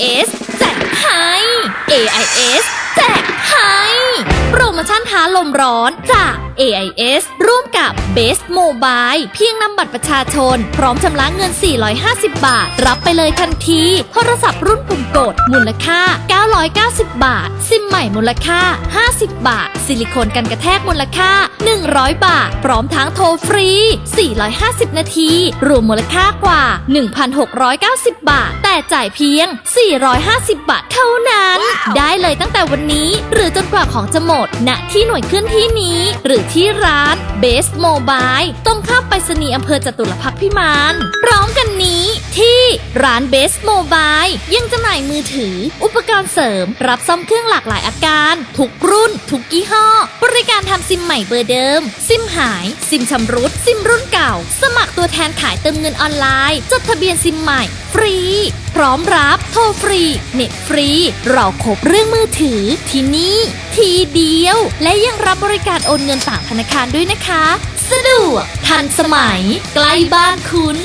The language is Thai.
AIS แจกให้ AIS แจกให้ โปรโมชั่นท้าลมร้อนจาก AIS ร่วมกับ Best Mobile เพียงนำบัตรประชาชน พร้อมชำระเงิน 450 บาท รับไปเลยทันที โทรศัพท์รุ่นปุ่มกด มูลค่า 990 บาท ซิมใหม่มูลค่า 50 บาท ซิลิโคนกันกระแทกมูลค่า 100 บาท พร้อมทั้งโทรฟรี 450 นาที รวมมูลค่ากว่า 1,690 บาท แต่จ่ายเพียง 450 บาทเท่านั้น ได้เลยตั้งแต่วันนี้ หรือจนกว่าของจะหมดณที่หน่วยเคลื่อนที่นี้ หรือที่ร้านเบสโมบายตรงข้ามไปรษณีย์อำเภอจตุรพักษ์พิมานพร้อมกันนี้ที่ ร้าน Best Mobile ยังจำหน่ายมือถือ อุปกรณ์เสริม รับซ่อมเครื่องหลากหลายอาการ ทุกรุ่น ทุกยี่ห้อ บริการทำซิมใหม่เบอร์เดิม ซิมหาย ซิมชำรุด ซิมรุ่นเก่า สมัครตัวแทนขายเติมเงินออนไลน์ จดทะเบียนซิมใหม่ ฟรี พร้อมรับ โทรฟรี เน็ตฟรีเราครบเรื่องมือถือที่นี่ทีเดียว และยังรับบริการโอนเงินต่างธนาคารด้วยนะคะ สะดวกทันสมัย ใกล้บ้านคุณ